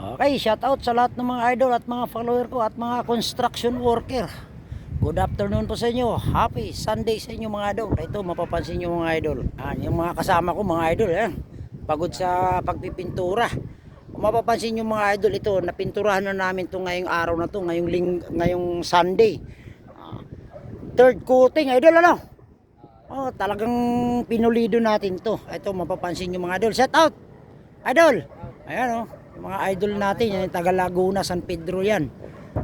Okay, shout out sa lahat ng mga idol at mga follower ko at mga construction worker. Good afternoon po sa inyo. Happy Sunday sa inyo mga idol. Ito, mapapansin nyo mga idol. Ah, yung mga kasama ko mga idol, yan. Pagod sa pagpipintura. Kung mapapansin nyo mga idol, ito, napinturahan na namin to ngayong araw na to, ngayong, ling, ngayong Sunday. Ah, third coating, idol ano? Oh, talagang pinulido natin to. Ito, mapapansin nyo mga idol. Shout out! Idol! Ayan oh, mga idol natin, yan, taga Laguna, San Pedro yan.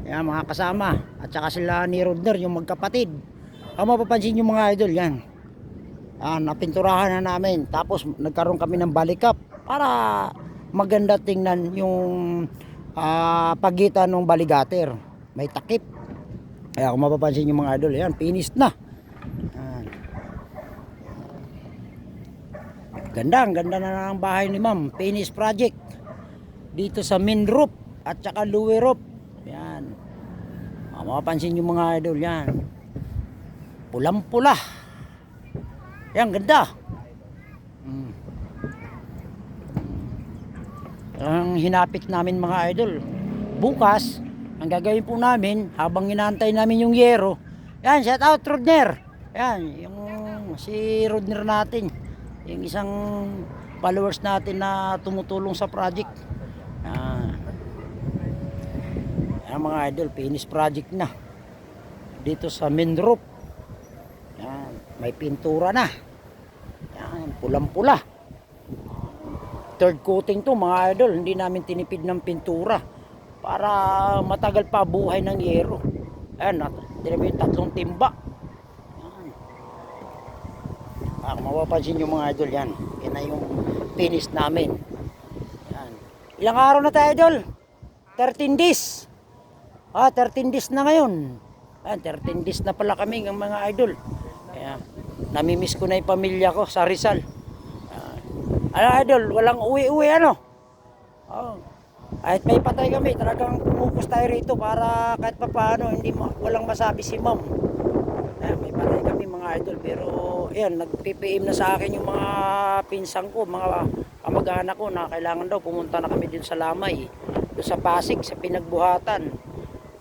Yan, mga kasama. At saka sila ni Rodner, yung magkapatid. Ang mapapansin yung mga idol, yan. Yan, napinturahan na namin. Tapos, nagkaroon kami ng balikap para maganda tingnan yung ah, pagitan ng baligater. May takip. Kaya kung mapapansin yung mga idol, yan, finish na. Yan. Ganda, ganda na ng bahay ni ma'am. Finish project. Dito sa main roof at saka lower roof. Yan. Ah, mapapansin yung mga idol yan. Pulang-pula. Yan, ganda. Mm. Ang hinapit namin mga idol. Bukas, ang gagawin po namin, habang inaantay namin yung yero, yan, shout out Rodner. Yan, yung si Rodner natin. Yung isang followers natin na tumutulong sa project. Yan. Yan mga idol, finish project na. Dito sa main roof. Yan, may pintura na. Yan, pulang-pula. Third coating to mga idol, hindi namin tinipid ng pintura para matagal pa buhay ng yero. Ayan, tinipid yung tatlong timba. Yan. Ah, mapapansin yung mga idol yan. Yan na yung finish namin. Yan. Ilang araw na tayo idol? 13 days. Ah, 13 days na ngayon. Ah, 13 days na pala kami ng mga idol. Kaya, namimiss ko na yung pamilya ko sa Rizal. Ah, idol, walang uwi-uwi ano? Oh. Kahit may patay kami, talagang pumukus tayo rito para kahit pa paano hindi ma- walang masabi si ma'am. Eh, may patay kami mga idol pero ayan, nag-PPM na sa akin yung mga pinsang ko, mga kamag-anak ko na kailangan daw pumunta na kami din sa Lamay, doon sa Pasig, sa Pinagbuhatan.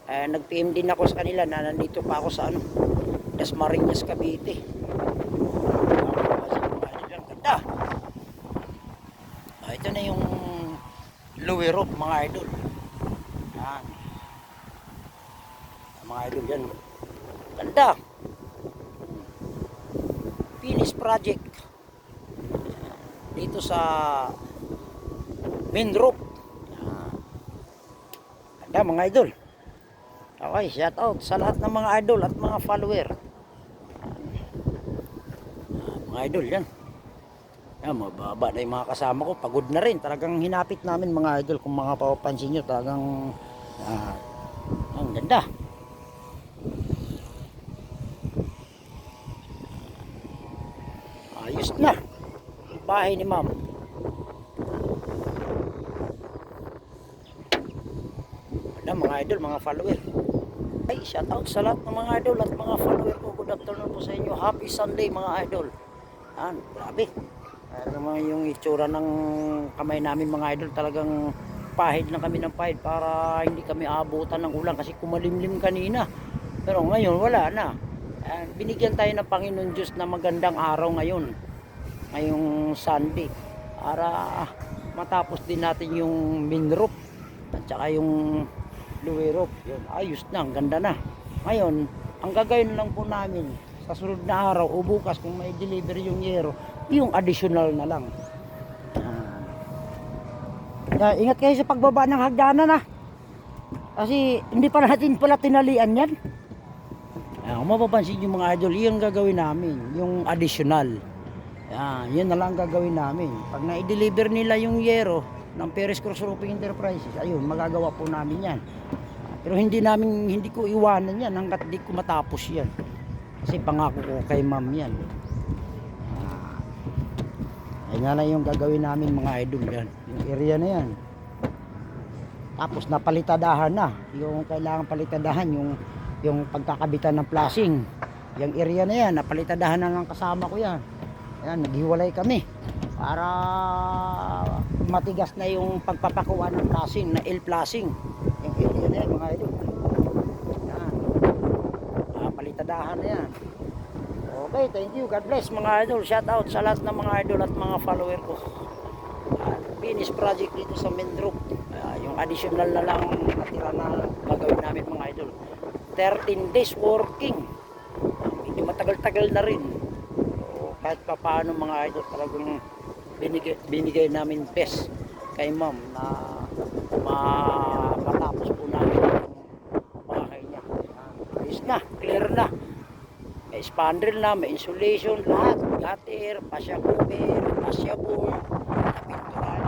Eh, nag-PM din ako sa kanila na nandito pa ako sa ano, Dasmariñas, Cavite. Ganda. Ah, ito na yung lower roof mga idol. Yan. Mga idol yan. Ganda. Finish project. Dito sa. Yan. Ganda mga idol. Okay, shout out sa lahat ng mga idol at mga follower. Ah, mga idol yan. Yan, mababa na yung mga kasama ko. Pagod na rin. Talagang hinapit namin mga idol. Kung mga papapansin nyo, talagang ah, ang ganda. Ayos na. Bahay ni ma'am. Mga idol, mga follower. Ay, shout out sa lahat ng mga idol at mga follower ko. Good afternoon po sa inyo. Happy Sunday mga idol. Yan, grabe. Naman yung itsura ng kamay namin mga idol talagang pahid na kami ng pahid para hindi kami abutan ng ulan kasi kumalimlim kanina. Pero ngayon wala na. Ayan, binigyan tayo ng Panginoon Diyos na magandang araw ngayon. Ngayong Sunday. Para matapos din natin yung main roof at saka yung lower roof. Yun, ayos na, ang ganda na. Ngayon, ang gagawin lang po namin sa sunod na araw o bukas kung may deliver yung yero, yung additional na lang. Kaya ingat kayo sa pagbaba ng hagdanan ah. Kasi hindi pa natin pala tinalian yan. Ah, kung mapapansin yung mga idol, yung gagawin namin, yung additional. Yan, yun na lang ang gagawin namin. Pag na-deliver nila yung yero ng Perez Cruz Roofing Enterprises, ayun, magagawa po namin yan. Pero hindi namin, hindi ko iwanan yan hanggat di ko matapos yan. Kasi pangako ko kay ma'am yan. Ah, ayun na lang yung gagawin namin mga idol yan. Yung area na yan. Tapos napalitadahan na. Yung kailangan palitadahan, yung, yung pagkakabitan ng flashing. Yung area na yan, napalitadahan na ng kasama ko yan. Ayan, naghiwalay kami para matigas na yung pagpapakuha ng flashing na L flashing. Yung L yun yan mga idol. Yan. Ah, palitadahan na yan. Okay, thank you. God bless mga idol. Shout out sa lahat ng mga idol at mga follower ko. Ah, finish project dito sa Mendrop. Ah, yung additional na lang natira na gagawin namin mga idol. 13 days working. Medyo matagal-tagal na rin. So, kahit pa paano mga idol talagang binigay, binigay namin best kay ma'am na ma- matapos po namin yung bahay niya. Ayos na, clear na. May spandrel na, may insulation, lahat. Gutter, pasya cover, pasya board, pinturan.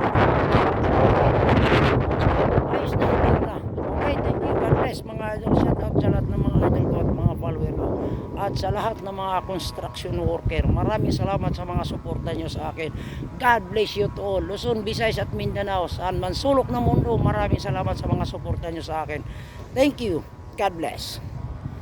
Ayos na, clear na. Okay, thank you. God bless mga idol. Shout out sa lahat ng mga idol ko at mga follower ko. At sa lahat ng mga construction worker. Maraming salamat sa mga suporta nyo sa akin. God bless you to all. Luzon, Visayas at Mindanao. Saan man sulok ng mundo. Maraming salamat sa mga suporta nyo sa akin. Thank you. God bless.